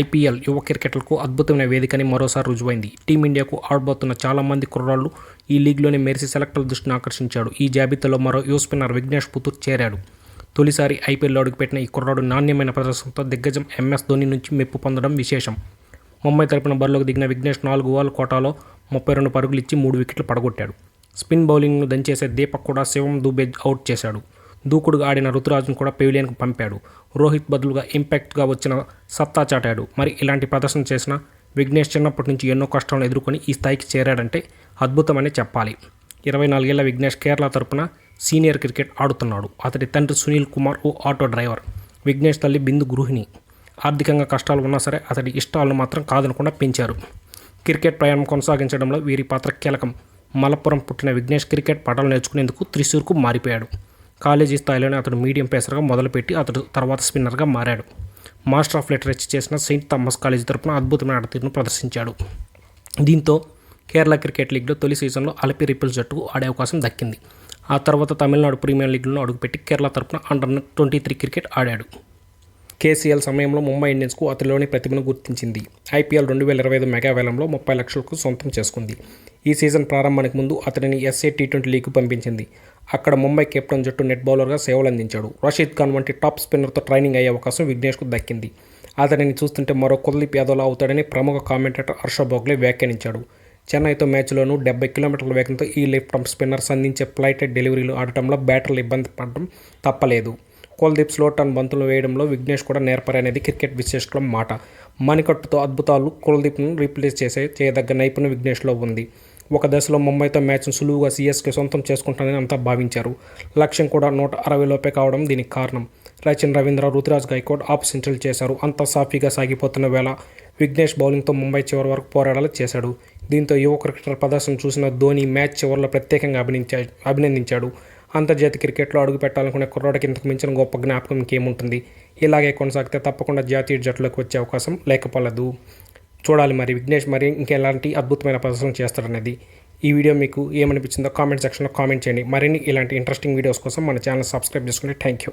IPL యువ క్రికెటర్లకు అద్భుతమైన వేదికని మరోసారి రుజువైంది. టీమిండియాకు ఆడబోతున్న చాలామంది కుర్రాళ్ళు ఈ లీగ్లోనే మెరిసి సెలెక్టర్ల దృష్టిని ఆకర్షించాడు. ఈ జాబితాలో మరో యువ స్పిన్నర్ విఘ్నేష్ పుతూర్ చేరాడు. తొలిసారి ఐపీఎల్లో అడుగుపెట్టిన ఈ కుర్రాడు నాణ్యమైన ప్రదర్శనతో దిగ్గజం ఎంఎస్ ధోని నుంచి మెప్పు పొందడం విశేషం. ముంబై తరపున బరిలోకి దిగిన విఘ్నేష్ నాలుగు ఓవర్ల కోటాలో ముప్పై రెండు పరుగులు ఇచ్చి మూడు వికెట్లు పడగొట్టాడు. స్పిన్ బౌలింగ్ను దంచేసే దీపక్ కూడా శివం దుబే అవుట్ చేశాడు. దూకుడుగా ఆడిన రుతురాజును కూడా పెవిలియన్కు పంపాడు. రోహిత్ బదులుగా ఇంపాక్ట్గా వచ్చిన సత్తా చాటాడు. మరి ఇలాంటి ప్రదర్శన చేసిన విఘ్నేష్ చిన్నప్పటి నుంచి ఎన్నో కష్టాలను ఎదుర్కొని ఈ స్థాయికి చేరాడంటే అద్భుతమని చెప్పాలి. ఇరవై నాలుగేళ్ళ విఘ్నేష్ కేరళ తరపున సీనియర్ క్రికెట్ ఆడుతున్నాడు. అతడి తండ్రి సునీల్ కుమార్ ఓ ఆటో డ్రైవర్. విఘ్నేష్ తల్లి బిందు గృహిణి. ఆర్థికంగా కష్టాలు ఉన్నా సరే అతడి ఇష్టాలను మాత్రం కాదనకుండా పెంచారు. క్రికెట్ ప్రయాణం కొనసాగించడంలో వీరి పాత్ర కీలకం. మలప్పురం పుట్టిన విఘ్నేష్ క్రికెట్ పాఠాలు నేర్చుకునేందుకు త్రిశూర్కు మారిపోయాడు. కాలేజీ స్థాయిలోనే అతడు మీడియం పేసర్గా మొదలుపెట్టి అతడు తర్వాత స్పిన్నర్గా మారాడు. మాస్టర్ ఆఫ్ లిటరేచర్ చేసిన సెయింట్ థామస్ కాలేజీ తరపున అద్భుతమైన ఆటతీరును ప్రదర్శించాడు. దీంతో కేరళ క్రికెట్ లీగ్లో తొలి సీజన్లో అలపి రిపుల్స్ జట్టుకు ఆడే అవకాశం దక్కింది. ఆ తర్వాత తమిళనాడు ప్రీమియర్ లీగ్లో అడుగుపెట్టి కేరళ తరపున అండర్ ట్వంటీ త్రీ క్రికెట్ ఆడాడు. కేసీఎల్ సమయంలో ముంబై ఇండియన్స్కు అతడిలోని ప్రతిభను గుర్తించింది. ఐపీఎల్ రెండు వేల ఇరవై ఐదు మెగా వేలంలో ముప్పై లక్షలకు సొంతం చేసుకుంది. ఈ సీజన్ ప్రారంభానికి ముందు అతడిని ఎస్ఏ టీ ట్వంటీ లీగ్కు పంపించింది. అక్కడ ముంబై కెప్టెన్ జట్టు నెట్ బౌలర్గా సేవలు అందించాడు రషీద్ ఖాన్ వంటి టాప్ స్పిన్నర్తో ట్రైనింగ్ అయ్యే అవకాశం విఘ్నేష్కు దక్కింది. అతడిని చూస్తుంటే మరో కుల్దీప్ యాదవ్లా అవుతాడని ప్రముఖ కామెంటేటర్ హర్ష బోగ్లే వ్యాఖ్యానించాడు. చెన్నైతో మ్యాచ్లోనూ డెబ్బై కిలోమీటర్ల వేగంతో ఈ లెఫ్ట్ ఆర్మ్ స్పిన్నర్ సంధించే ఫ్లైటెడ్ డెలివరీలు ఆడటంలో బ్యాటర్లు ఇబ్బంది పడడం తప్పలేదు. కుల్దీప్ స్లో టర్న్ బంతులు వేయడంలో విఘ్నేష్ కూడా నేర్పరనేది క్రికెట్ విశ్లేషకుల మాట. మణికట్టుతో అద్భుతాలు కుల్దీప్ను రీప్లేస్ చేసే చేయదగ్గ నైపుణ్యం విఘ్నేష్లో ఉంది. ఒక దశలో ముంబైతో మ్యాచ్ను సులువుగా సీఎస్కే సొంతం చేసుకుంటానని అంతా భావించారు. లక్ష్యం కూడా నూట అరవైలోపే కావడం దీనికి కారణం. రచిన్ రవీంద్ర రుతురాజ్ గైకోడ్ ఆఫ్ సెంచరీలు చేశారు. అంతా సాఫీగా సాగిపోతున్న వేళ విఘ్నేష్ బౌలింగ్తో ముంబై చివరి వరకు పోరాడాలు చేశాడు. దీంతో యువ క్రికెటర్ ప్రదర్శన చూసిన ధోని మ్యాచ్ చివరిలో ప్రత్యేకంగా అభినందించా అభినందించాడు. అంతర్జాతీయ క్రికెట్లో అడుగు పెట్టాలనుకునే కుర్రాడికి ఇంతకు మించిన గొప్ప జ్ఞాపకం ఇంకేముంటుంది? ఇలాగే కొనసాగితే తప్పకుండా జాతీయ జట్టులోకి వచ్చే అవకాశం లేకపోలేదు. చూడాలి మరి. విఘ్నేష్ మరి ఇంకెలాంటి అద్భుతమైన ప్రదర్శన చేస్తారనేది. ఈ వీడియో మీకు ఏమనిపించిందో కామెంట్ సెక్షన్లో కామెంట్ చేయండి. మరిన్ని ఇలాంటి ఇంట్రెస్టింగ్ వీడియోస్ కోసం మన ఛానల్ సబ్స్క్రైబ్ చేసుకుని థ్యాంక్ యూ